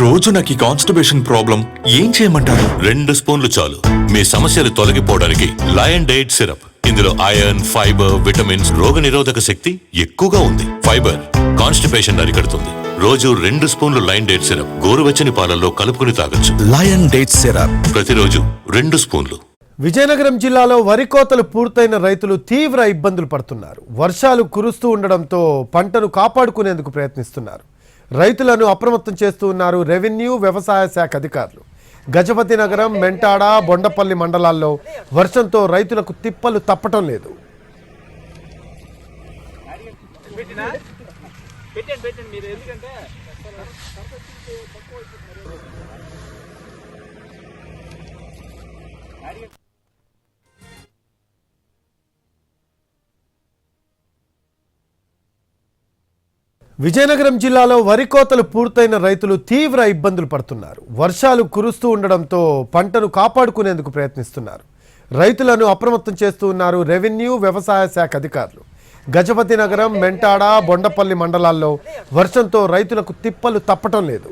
రోజు నాకు ఈ కాన్స్టిపేషన్ ప్రాబ్లం ఏం చేయమంటారు? రెండు స్పూన్లు చాలు. మీ సమస్యలు తొలగిపోవడానికి లయన్ డైట్ సిరప్ ఇందులో ఐరన్ ఫైబర్ విటమిన్స్ రోగ నిరోధక శక్తి ఎక్కువగా ఉంది. ఫైబర్ కాన్స్టిపేషన్ అరికడుతుంది. రోజు రెండు స్పూన్లు లైన్ డైట్ సిరప్ గోరువెచ్చని పాలల్లో కలుపుకుని తాగొచ్చు. లయన్ డేట్ సిరప్ ప్రతిరోజు రెండు స్పూన్లు. విజయనగరం జిల్లాలో వరి కోతలు పూర్తయిన రైతులు తీవ్ర ఇబ్బందులు పడుతున్నారు. వర్షాలు కురుస్తూ ఉండడంతో పంటను కాపాడుకునేందుకు ప్రయత్నిస్తున్నారు. రైతులను అప్రమత్తం చేస్తూ ఉన్నారు రెవెన్యూ వ్యవసాయ శాఖ అధికారులు. గజపతి నగరం మెంటాడ బొండపల్లి మండలాల్లో వర్షంతో రైతులకు తిప్పలు తప్పటం లేదు. విజయనగరం జిల్లాలో వరి కోతలు పూర్తయిన రైతులు తీవ్ర ఇబ్బందులు పడుతున్నారు. వర్షాలు కురుస్తూ ఉండడంతో పంటను కాపాడుకునేందుకు ప్రయత్నిస్తున్నారు. రైతులను అప్రమత్తం చేస్తూ ఉన్నారు రెవెన్యూ వ్యవసాయ శాఖ అధికారులు. గజపతి నగరం మెంటాడ బొండపల్లి మండలాల్లో వర్షంతో రైతులకు తిప్పలు తప్పటం లేదు.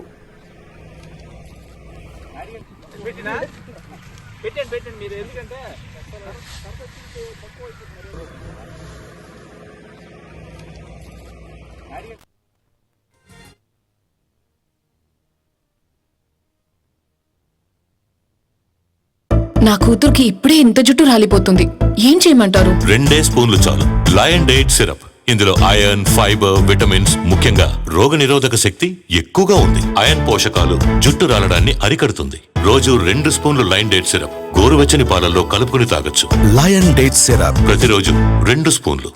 నా కూతురికి ఇప్పుడే ఇంత జుట్టు రాలిపోతుంది. ఏం చేయమంటారు? రెండే స్పూన్లు చాలు. Lion diet syrup. ఇందులో ఐరన్ ఫైబర్ విటమిన్స్ ముఖ్యంగా రోగ నిరోధక శక్తి ఎక్కువగా ఉంది. ఐరన్ పోషకాలు జుట్టు రాలడాన్ని అరికడుతుంది. రోజు రెండు స్పూన్లు లైన్ డైట్ సిరప్. గోరువెచ్చని పాలల్లో కలుపుకుని తాగొచ్చు. Lion date syrup. ప్రతిరోజు రెండు స్పూన్లు.